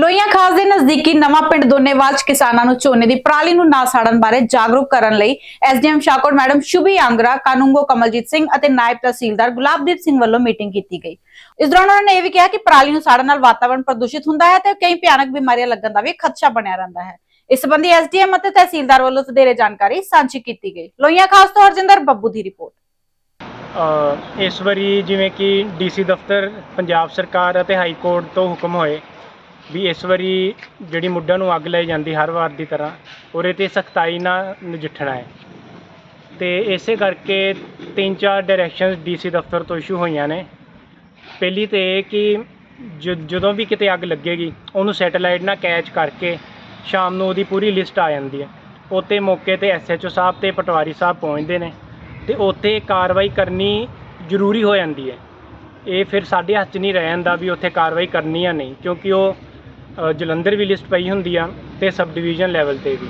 ਲੋਈਆਂ ਖਾਸ ਦੇ ਨਜ਼ਦੀਕੀ ਨਵਾਂ ਪਿੰਡ ਦੋਨੇਵਾਲ 'ਚ ਕਿਸਾਨਾਂ ਨੂੰ ਝੋਨੇ ਦੀ ਪਰਾਲੀ ਨੂੰ ਨਾ ਸਾੜਨ ਬਾਰੇ ਜਾਗਰੂਕ ਕਰਨ ਲਈ ਐਸਡੀਐਮ ਸ਼ਾਕਰ ਮੈਡਮ ਸ਼ੁਭੀ ਆਂਗਰਾ, ਕਾਨੂੰਗੋ ਕਮਲਜੀਤ ਸਿੰਘ ਅਤੇ ਨਾਇਬ ਤਹਿਸੀਲਦਾਰ ਗੁਲਾਬਦੀਪ ਸਿੰਘ ਵੱਲੋਂ ਮੀਟਿੰਗ ਕੀਤੀ ਗਈ। ਇਸ ਦੌਰਾਨ ਉਹਨਾਂ ਨੇ ਇਹ ਵੀ ਕਿਹਾ ਕਿ ਪਰਾਲੀ ਨੂੰ ਸਾੜਨ ਨਾਲ ਵਾਤਾਵਰਣ ਪ੍ਰਦੂਸ਼ਿਤ ਹੁੰਦਾ ਹੈ ਤੇ ਕਈ ਭਿਆਨਕ ਬਿਮਾਰੀਆਂ ਲੱਗਣ ਦਾ ਵੀ ਖਦਸ਼ਾ ਬਣਿਆ ਰਹਿੰਦਾ ਹੈ। ਇਸ ਸੰਬੰਧੀ ਐਸਡੀਐਮ ਅਤੇ ਤਹਿਸੀਲਦਾਰ ਵੱਲੋਂ ਵਧੇਰੇ ਜਾਣਕਾਰੀ ਸਾਂਝੀ ਕੀਤੀ ਗਈ। ਲੋਈਆਂ ਖਾਸ ਤੋਂ ਹਰਜਿੰਦਰ ਬੱਬੂ ਦੀ ਰਿਪੋਰਟ। ਇਸ ਵਾਰੀ ਜਿਵੇਂ ਕਿ ਡੀਸੀ ਦਫ਼ਤਰ, ਪੰਜਾਬ ਸਰਕਾਰ ਅਤੇ ਹਾਈ ਕੋਰਟ ਤੋਂ ਹੁਕਮ ਹੋਏ ਵੀ ਇਸ ਵਾਰੀ ਜਿਹੜੀ ਮੁੱਢਾਂ ਨੂੰ ਅੱਗ ਲਾਈ ਜਾਂਦੀ ਹਰ ਵਾਰ ਦੀ ਤਰ੍ਹਾਂ, ਉਹਦੇ ਤੇ ਸਖਤਾਈ ਨਾਲ ਨਜਿੱਠਣਾ ਹੈ। ਤੇ ਇਸੇ ਕਰਕੇ ਤਿੰਨ ਚਾਰ ਡਾਇਰੈਕਸ਼ਨਸ ਡੀਸੀ ਦਫ਼ਤਰ ਤੋਂ ਇਸ਼ੂ ਹੋਈਆਂ ਨੇ। ਪਹਿਲੀ ਤੇ ਇਹ ਕਿ ਜਦੋਂ ਵੀ ਕਿਤੇ ਅੱਗ ਲੱਗੇਗੀ, ਉਹਨੂੰ ਸੈਟੇਲਾਈਟ ਨਾਲ ਕੈਚ ਕਰਕੇ ਸ਼ਾਮ ਨੂੰ ਉਹਦੀ ਪੂਰੀ ਲਿਸਟ ਆ ਜਾਂਦੀ ਹੈ। ਉੱਤੇ ਮੌਕੇ ਤੇ ਐਸਐਚਓ ਸਾਹਿਬ ਤੇ ਪਟਵਾਰੀ ਸਾਹਿਬ ਪਹੁੰਚਦੇ ਨੇ ਤੇ ਉੱਥੇ ਕਾਰਵਾਈ ਕਰਨੀ ਜ਼ਰੂਰੀ ਹੋ ਜਾਂਦੀ ਹੈ। ਇਹ ਫਿਰ ਸਾਡੇ ਹੱਥ 'ਚ ਨਹੀਂ ਰਹਿ ਜਾਂਦਾ ਵੀ ਉੱਥੇ ਕਾਰਵਾਈ ਕਰਨੀ ਆ ਨਹੀਂ, ਕਿਉਂਕਿ ਉਹ ਜਲੰਧਰ ਵੀ ਲਿਸਟ ਪਈ ਹੁੰਦੀ ਆ ਤੇ ਸਬ ਡਿਵੀਜ਼ਨ ਲੈਵਲ ਤੇ ਵੀ।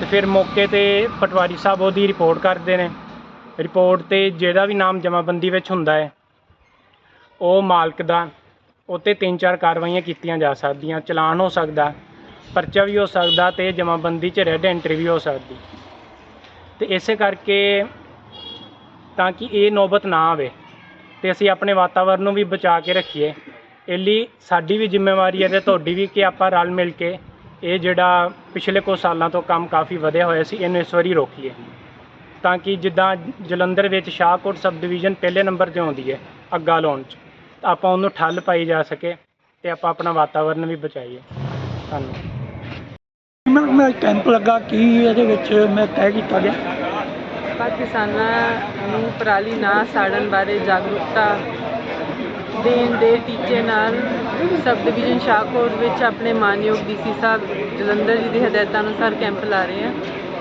ਤੇ ਫਿਰ ਮੌਕੇ ਤੇ ਪਟਵਾਰੀ ਸਾਹਿਬ ਉਹਦੀ ਰਿਪੋਰਟ ਕਰਦੇ ਨੇ। ਰਿਪੋਰਟ ਤੇ ਜਿਹੜਾ ਵੀ ਨਾਮ ਜਮ੍ਹਾਂਬੰਦੀ ਵਿੱਚ ਹੁੰਦਾ ਹੈ, ਉਹ ਮਾਲਕ ਦਾ, ਉੱਤੇ ਤਿੰਨ ਚਾਰ ਕਾਰਵਾਈਆਂ ਕੀਤੀਆਂ ਜਾ ਸਕਦੀਆਂ, ਚਲਾਨ ਹੋ ਸਕਦਾ, ਪਰਚਾ ਵੀ ਹੋ ਸਕਦਾ ਤੇ ਜਮ੍ਹਾਂਬੰਦੀ 'ਚ ਰੈੱਡ ਐਂਟਰੀ ਵੀ ਹੋ ਸਕਦੀ। ਤੇ ਇਸੇ ਕਰਕੇ ਤਾਂ ਕਿ ਇਹ ਨੌਬਤ ਨਾ ਆਵੇ ਤੇ ਅਸੀਂ ਆਪਣੇ ਵਾਤਾਵਰਨ ਨੂੰ ਵੀ ਬਚਾ ਕੇ ਰੱਖੀਏ। ਇਹ ਲਈ ਸਾਡੀ ਵੀ ਜ਼ਿੰਮੇਵਾਰੀ ਹੈ ਤੇ ਤੁਹਾਡੀ ਵੀ ਕਿ ਆਪਾਂ ਰਲ ਮਿਲ ਕੇ ਇਹ ਜਿਹੜਾ ਪਿਛਲੇ ਕੁਝ ਸਾਲਾਂ ਤੋਂ ਕੰਮ ਕਾਫੀ ਵਧਿਆ ਹੋਇਆ ਸੀ ਇਹਨੂੰ ਇਸ ਵਾਰੀ ਰੋਕੀਏ। ਤਾਂ ਕਿ ਜਿੱਦਾਂ ਜਲੰਧਰ ਵਿੱਚ ਸ਼ਾਹਕੋਟ ਸਬ ਡਿਵੀਜ਼ਨ ਪਹਿਲੇ ਨੰਬਰ ਤੇ ਆਉਂਦੀ ਹੈ ਅੱਗਾ ਲਾਉਣ 'ਚ ਤਾਂ ਆਪਾਂ ਉਹਨੂੰ ਠੱਲ ਪਾਈ ਜਾ ਸਕੇ ਤੇ ਆਪਾਂ ਆਪਣਾ ਵਾਤਾਵਰਨ ਵੀ ਬਚਾਈਏ। ਧੰਨਵਾਦ। ਮੈਂ ਮੈਂ ਕੈਂਪ ਲੱਗਾ ਕੀ ਇਹਦੇ ਵਿੱਚ ਮੈਂ ਤੈਅ ਕੀਤਾ ਗਿਆ। ਪਰ ਕਿਸਾਨਾਂ ਨੂੰ ਪਰਾਲੀ ਨਾ ਸਾੜਨ ਬਾਰੇ ਜਾਗਰੂਕਤਾ ਦੇਣ ਦੇ ਟੀਚੇ ਨਾਲ ਸਬ ਡਿਵੀਜ਼ਨ ਸ਼ਾਹਕੋਟ ਵਿੱਚ ਆਪਣੇ ਮਾਨਯੋਗ ਡੀਸੀ ਸਾਹਿਬ ਜਲੰਧਰ ਜੀ ਦੀ ਹਦਾਇਤਾਂ ਅਨੁਸਾਰ ਕੈਂਪ ਲਾ ਰਹੇ ਹਾਂ।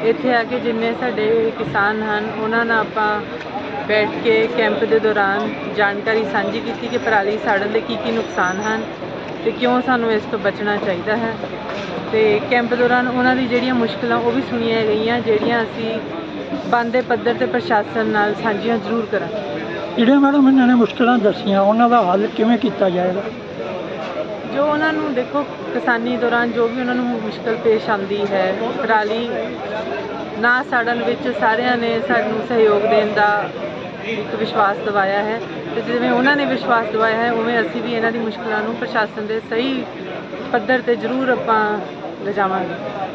ਇੱਥੇ ਆ ਕੇ ਜਿੰਨੇ ਸਾਡੇ ਕਿਸਾਨ ਹਨ, ਉਹਨਾਂ ਨਾਲ ਆਪਾਂ ਬੈਠ ਕੇ ਕੈਂਪ ਦੇ ਦੌਰਾਨ ਜਾਣਕਾਰੀ ਸਾਂਝੀ ਕੀਤੀ ਕਿ ਪਰਾਲੀ ਸਾੜਨ ਦੇ ਕੀ ਕੀ ਨੁਕਸਾਨ ਹਨ ਤੇ ਕਿਉਂ ਸਾਨੂੰ ਇਸ ਤੋਂ ਬਚਣਾ ਚਾਹੀਦਾ ਹੈ। ਤੇ ਕੈਂਪ ਦੌਰਾਨ ਉਹਨਾਂ ਦੀ ਜਿਹੜੀਆਂ ਮੁਸ਼ਕਲਾਂ ਉਹ ਵੀ ਸੁਣੀਆਂ ਗਈਆਂ, ਜਿਹੜੀਆਂ ਅਸੀਂ ਬੰਦੇ ਪੱਧਰ ਤੇ ਪ੍ਰਸ਼ਾਸਨ ਨਾਲ ਸਾਂਝੀਆਂ ਜ਼ਰੂਰ ਕਰਾਂਗੇ। ਜਿਹੜੇ ਮੈਡਮ ਇਹਨਾਂ ਨੇ ਮੁਸ਼ਕਲਾਂ ਦੱਸੀਆਂ, ਉਹਨਾਂ ਦਾ ਹੱਲ ਕਿਵੇਂ ਕੀਤਾ ਜਾਏਗਾ? ਜੋ ਉਹਨਾਂ ਨੂੰ ਦੇਖੋ, ਕਿਸਾਨੀ ਦੌਰਾਨ ਜੋ ਵੀ ਉਹਨਾਂ ਨੂੰ ਮੁਸ਼ਕਲ ਪੇਸ਼ ਆਉਂਦੀ ਹੈ, ਪਰਾਲੀ ਨਾ ਸਾੜਨ ਵਿੱਚ ਸਾਰਿਆਂ ਨੇ ਸਾਨੂੰ ਸਹਿਯੋਗ ਦੇਣ ਦਾ ਇੱਕ ਵਿਸ਼ਵਾਸ ਦਿਵਾਇਆ ਹੈ ਤੇ ਜਿਵੇਂ ਉਹਨਾਂ ਨੇ ਵਿਸ਼ਵਾਸ ਦਿਵਾਇਆ ਹੈ, ਉਵੇਂ ਅਸੀਂ ਵੀ ਇਹਨਾਂ ਦੀ ਮੁਸ਼ਕਲਾਂ ਨੂੰ ਪ੍ਰਸ਼ਾਸਨ ਦੇ ਸਹੀ ਪੱਧਰ ਤੇ ਜ਼ਰੂਰ ਆਪਾਂ ਲਿਜਾਵਾਂਗੇ।